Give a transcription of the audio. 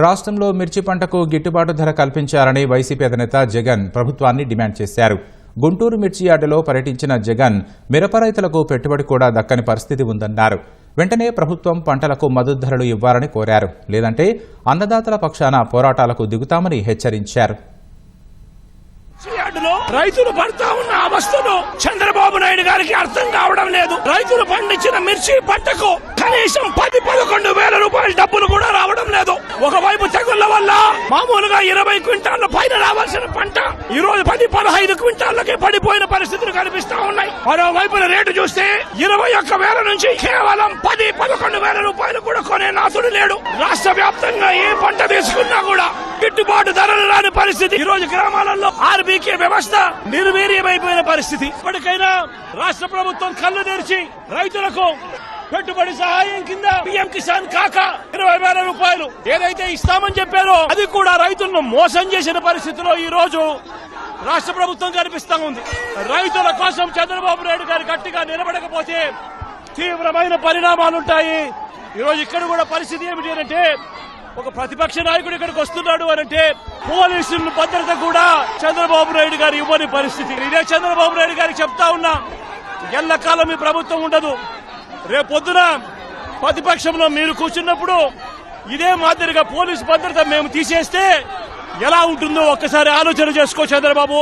రాష్ట్రంలో మిర్చి పంటకు గిట్టుబాటు ధర కల్పించాలని వైసీపీ అధినేత జగన్ ప్రభుత్వాన్ని డిమాండ్ చేశారు. గుంటూరు మిర్చి యార్డులో పర్యటించిన జగన్ మిరప రైతులకు పెట్టుబడి కూడా దక్కని పరిస్థితి ఉందన్నారు. వెంటనే ప్రభుత్వం పంటలకు మద్దతు ధరలు ఇవ్వాలని కోరారు. లేదంటే అన్నదాతల పక్షాన పోరాటాలకు దిగుతామని హెచ్చరించారు. రైతులు పడతా ఉన్న అవస్థను చంద్రబాబు నాయుడు గారికి అర్థం కావడం లేదు. రైతులు పండించిన మిర్చి పంటకు కనీసం పది పదకొండు వేల రూపాయల డబ్బులు మామూలుగా ఇరవై క్వింటాల పైన రావాల్సిన పంట ఈ రోజు పది పదహైదు క్వింటాళ్ళకి పడిపోయిన పరిస్థితులు కనిపిస్తా ఉన్నాయి. మరోవైపున రేటు చూస్తే ఇరవై ఒక్క వేల నుంచి కేవలం పది పదకొండు వేల రూపాయలు కూడా కొనే నాథుడు లేడు. రాష్ట్ర వ్యాప్తంగా ఏ పంట తీసుకున్నా కూడా గిట్టుబాటు ధరలు రాని పరిస్థితి. ఈ రోజు గ్రామాలలో ఆర్బీకే వ్యవస్థ నిర్వీర్యమైపోయిన పరిస్థితి. ఇప్పటికైనా రాష్ట్ర ప్రభుత్వం కళ్ళు తెరిచి రైతులకు పెట్టుబడి సహాయం కింద పిఎం కిసాన్ కాక ఇరవై వేల రూపాయలు ఏదైతే ఇస్తామని చెప్పారో అది కూడా రైతులను మోసం చేసిన పరిస్థితిలో ఈ రోజు రాష్ట్ర ప్రభుత్వం కనిపిస్తా ఉంది. రైతుల కోసం చంద్రబాబు నాయుడు గారు గట్టిగా నిలబడకపోతే తీవ్రమైన పరిణామాలుంటాయి ఈ రోజు ఇక్కడ కూడా పరిస్థితి ఏమిటి అంటే ఒక ప్రతిపక్ష నాయకుడు ఇక్కడికి వస్తున్నాడు అనంటే పోలీసులు భద్రత కూడా చంద్రబాబు నాయుడు గారు ఇవ్వని పరిస్థితి. ఇదే చంద్రబాబు నాయుడు గారికి చెప్తా ఉన్నా ఎల్లకాలం ఈ ప్రభుత్వం ఉండదు. రేపొద్దున ప్రతిపక్షంలో మీరు కూర్చున్నప్పుడు ఇదే మాదిరిగా పోలీసు భద్రత మేము తీసేస్తే ఎలా ఉంటుందో ఒక్కసారి ఆలోచన చేసుకో చంద్రబాబు.